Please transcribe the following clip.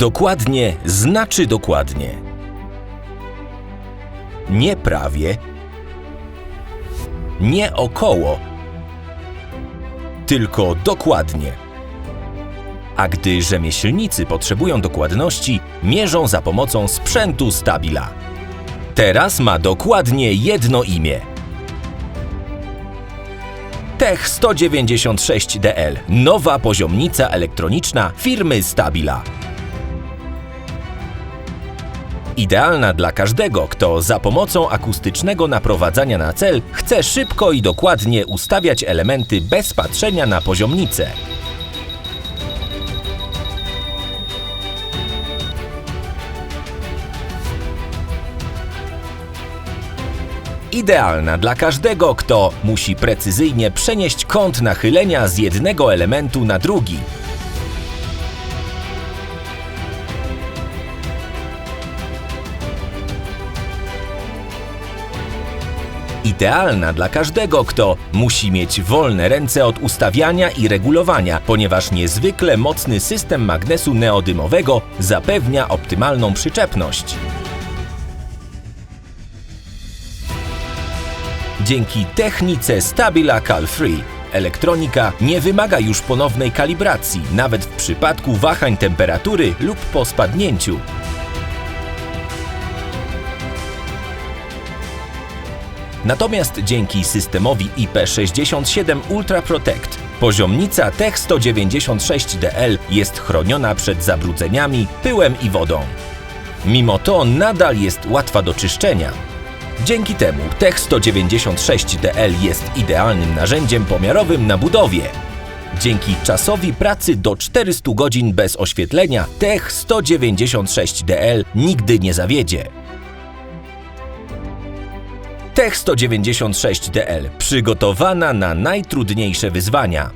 Dokładnie znaczy dokładnie. Nie prawie, nie około, tylko dokładnie. A gdy rzemieślnicy potrzebują dokładności, mierzą za pomocą sprzętu Stabila. Teraz ma dokładnie jedno imię. Tech 196DL, nowa poziomnica elektroniczna firmy Stabila. Idealna dla każdego, kto za pomocą akustycznego naprowadzania na cel chce szybko i dokładnie ustawiać elementy bez patrzenia na poziomnicę. Idealna dla każdego, kto musi precyzyjnie przenieść kąt nachylenia z jednego elementu na drugi. Idealna dla każdego, kto musi mieć wolne ręce od ustawiania i regulowania, ponieważ niezwykle mocny system magnesu neodymowego zapewnia optymalną przyczepność. Dzięki technice Stabila Cal Free elektronika nie wymaga już ponownej kalibracji, nawet w przypadku wahań temperatury lub po spadnięciu. Natomiast dzięki systemowi IP67 Ultra Protect poziomnica Tech 196DL jest chroniona przed zabrudzeniami, pyłem i wodą. Mimo to nadal jest łatwa do czyszczenia. Dzięki temu Tech 196DL jest idealnym narzędziem pomiarowym na budowie. Dzięki czasowi pracy do 400 godzin bez oświetlenia Tech 196DL nigdy nie zawiedzie. Tech 196DL przygotowana na najtrudniejsze wyzwania.